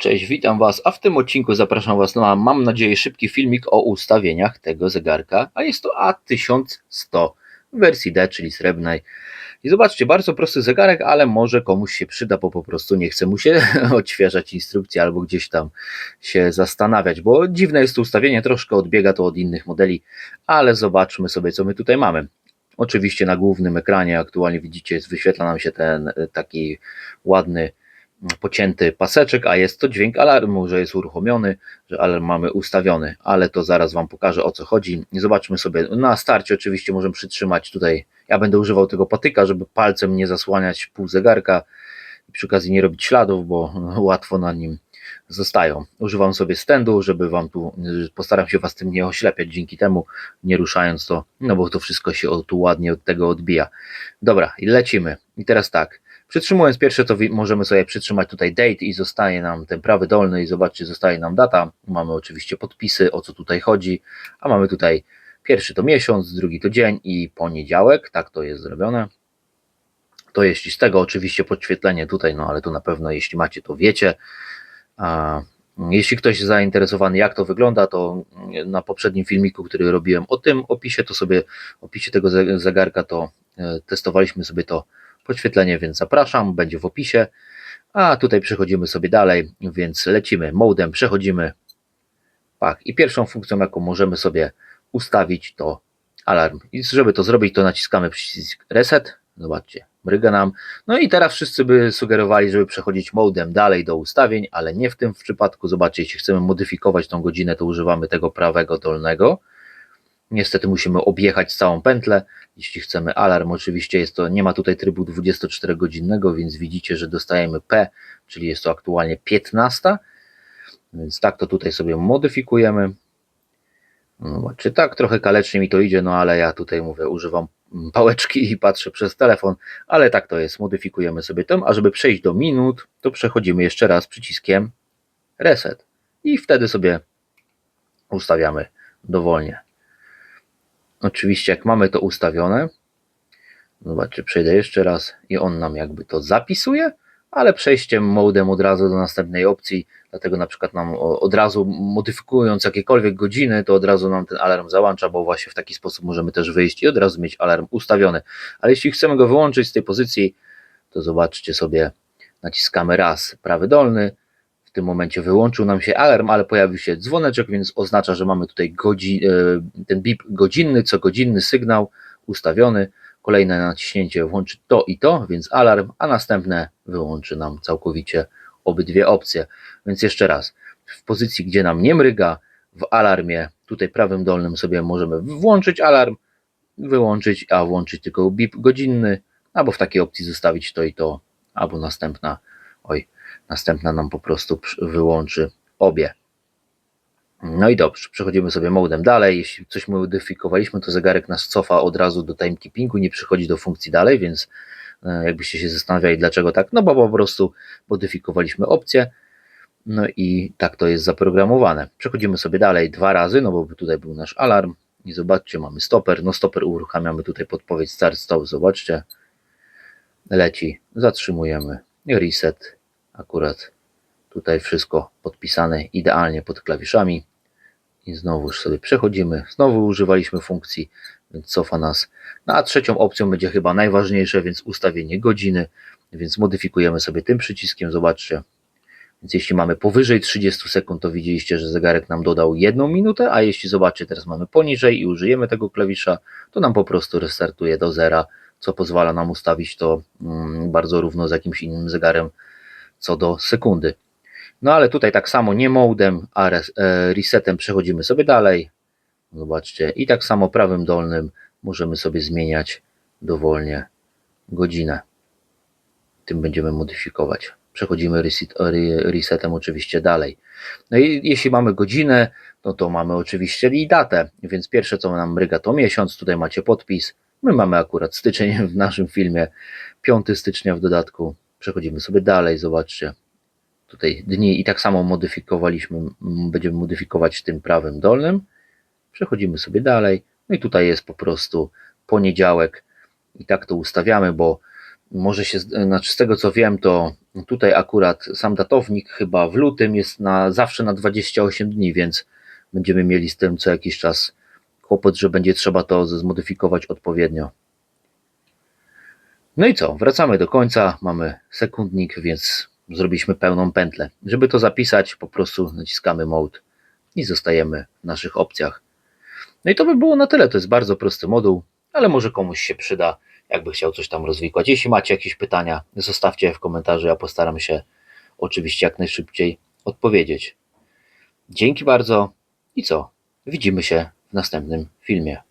Cześć, witam Was, a w tym odcinku zapraszam Was na, mam nadzieję, szybki filmik o ustawieniach tego zegarka, a jest to A1100 w wersji D, czyli srebrnej. I zobaczcie, bardzo prosty zegarek, ale może komuś się przyda, bo po prostu nie chce mu się odświeżać instrukcji albo gdzieś tam się zastanawiać, bo dziwne jest to ustawienie, troszkę odbiega to od innych modeli, ale zobaczmy sobie, co my tutaj mamy. Oczywiście na głównym ekranie aktualnie widzicie, wyświetla nam się ten e, taki ładny pocięty paseczek, a jest to dźwięk alarmu, że jest uruchomiony, że alarm mamy ustawiony, ale to zaraz Wam pokażę o co chodzi. Zobaczmy sobie, na starcie oczywiście możemy przytrzymać tutaj, ja będę używał tego patyka, żeby palcem nie zasłaniać pół zegarka i przy okazji nie robić śladów, bo łatwo na nim zostają. Używam sobie stędu, żeby Wam tu, postaram się Was tym nie oślepiać dzięki temu, nie ruszając to, no bo to wszystko się tu ładnie od tego odbija. Dobra, i lecimy. I teraz tak, Przytrzymując pierwsze, to możemy sobie przytrzymać tutaj date i zostaje nam ten prawy dolny i zobaczcie, zostaje nam data. Mamy oczywiście podpisy, o co tutaj chodzi, a mamy tutaj pierwszy to miesiąc, drugi to dzień i poniedziałek, tak to jest zrobione. To jeśli z tego oczywiście podświetlenie tutaj, no ale tu na pewno jeśli macie to wiecie. A jeśli ktoś jest zainteresowany jak to wygląda, to na poprzednim filmiku, który robiłem o tym opisie, to sobie opisie tego zegarka to e, testowaliśmy sobie to podświetlenie, więc zapraszam, będzie w opisie. A tutaj przechodzimy sobie dalej, więc lecimy modem, przechodzimy. Pak. I pierwszą funkcją, jaką możemy sobie ustawić, to alarm. I żeby to zrobić, to naciskamy przycisk reset. Zobaczcie, mryga nam. No i teraz wszyscy by sugerowali, żeby przechodzić modem dalej do ustawień, ale nie w tym przypadku. Zobaczcie, jeśli chcemy modyfikować tą godzinę, to używamy tego prawego dolnego. Niestety musimy objechać całą pętlę. Jeśli chcemy alarm, oczywiście jest to, nie ma tutaj trybu 24-godzinnego, więc widzicie, że dostajemy P, czyli jest to aktualnie 15. Więc tak to tutaj sobie modyfikujemy. No, czy tak, trochę kalecznie mi to idzie, no ale ja tutaj mówię, używam pałeczki i patrzę przez telefon, ale tak to jest, modyfikujemy sobie to, a żeby przejść do minut, to przechodzimy jeszcze raz przyciskiem reset i wtedy sobie ustawiamy dowolnie. Oczywiście jak mamy to ustawione, zobaczcie, przejdę jeszcze raz i on nam jakby to zapisuje, ale przejściem modem od razu do następnej opcji, dlatego na przykład nam od razu modyfikując jakiekolwiek godziny, to od razu nam ten alarm załącza, bo właśnie w taki sposób możemy też wyjść i od razu mieć alarm ustawiony. Ale jeśli chcemy go wyłączyć z tej pozycji, to zobaczcie sobie, naciskamy raz prawy dolny, w tym momencie wyłączył nam się alarm, ale pojawił się dzwoneczek, więc oznacza, że mamy tutaj godzi, e, ten bip godzinny, co godzinny sygnał ustawiony. Kolejne naciśnięcie włączy to i to, więc alarm, a następne wyłączy nam całkowicie obydwie opcje. Więc jeszcze raz, w pozycji, gdzie nam nie mryga, w alarmie, tutaj prawym dolnym sobie możemy włączyć alarm, wyłączyć, a włączyć tylko bip godzinny, albo w takiej opcji zostawić to i to, albo następna, oj, Następna nam po prostu wyłączy obie. No i dobrze, przechodzimy sobie modem dalej. Jeśli coś modyfikowaliśmy, to zegarek nas cofa od razu do timekeepingu, nie przychodzi do funkcji dalej, więc e, jakbyście się zastanawiali, dlaczego tak, no bo po prostu modyfikowaliśmy opcję. No i tak to jest zaprogramowane. Przechodzimy sobie dalej dwa razy, no bo tutaj był nasz alarm. I zobaczcie, mamy stoper. No stoper uruchamiamy tutaj podpowiedź start, stop. Zobaczcie, leci, zatrzymujemy, reset Akurat tutaj wszystko podpisane idealnie pod klawiszami. I znowu sobie przechodzimy. Znowu używaliśmy funkcji, więc cofa nas. No a trzecią opcją będzie chyba najważniejsze, więc ustawienie godziny. Więc modyfikujemy sobie tym przyciskiem. Zobaczcie. Więc jeśli mamy powyżej 30 sekund, to widzieliście, że zegarek nam dodał jedną minutę, a jeśli zobaczcie, teraz mamy poniżej i użyjemy tego klawisza, to nam po prostu restartuje do zera, co pozwala nam ustawić to mm, bardzo równo z jakimś innym zegarem co do sekundy. No ale tutaj tak samo nie modem, a e, resetem przechodzimy sobie dalej. Zobaczcie. I tak samo prawym dolnym możemy sobie zmieniać dowolnie godzinę. Tym będziemy modyfikować. Przechodzimy reset, resetem oczywiście dalej. No i jeśli mamy godzinę, no to mamy oczywiście i datę, więc pierwsze co nam mryga to miesiąc, tutaj macie podpis. My mamy akurat styczeń w naszym filmie, 5 stycznia w dodatku, Przechodzimy sobie dalej, zobaczcie. Tutaj dni i tak samo modyfikowaliśmy, będziemy modyfikować tym prawym dolnym. Przechodzimy sobie dalej. No i tutaj jest po prostu poniedziałek i tak to ustawiamy, bo może się, znaczy z tego co wiem, to Tutaj akurat sam datownik chyba w lutym jest na zawsze na 28 dni, więc będziemy mieli z tym co jakiś czas kłopot, że będzie trzeba to zmodyfikować odpowiednio. No i co? Wracamy do końca. Mamy sekundnik, więc zrobiliśmy pełną pętlę. Żeby to zapisać, po prostu naciskamy Mode i zostajemy w naszych opcjach. No i to by było na tyle. To jest bardzo prosty moduł, ale może komuś się przyda, jakby chciał coś tam rozwikłać. Jeśli macie jakieś pytania, zostawcie je w komentarzu. Ja postaram się oczywiście jak najszybciej odpowiedzieć. Dzięki bardzo i co? Widzimy się w następnym filmie.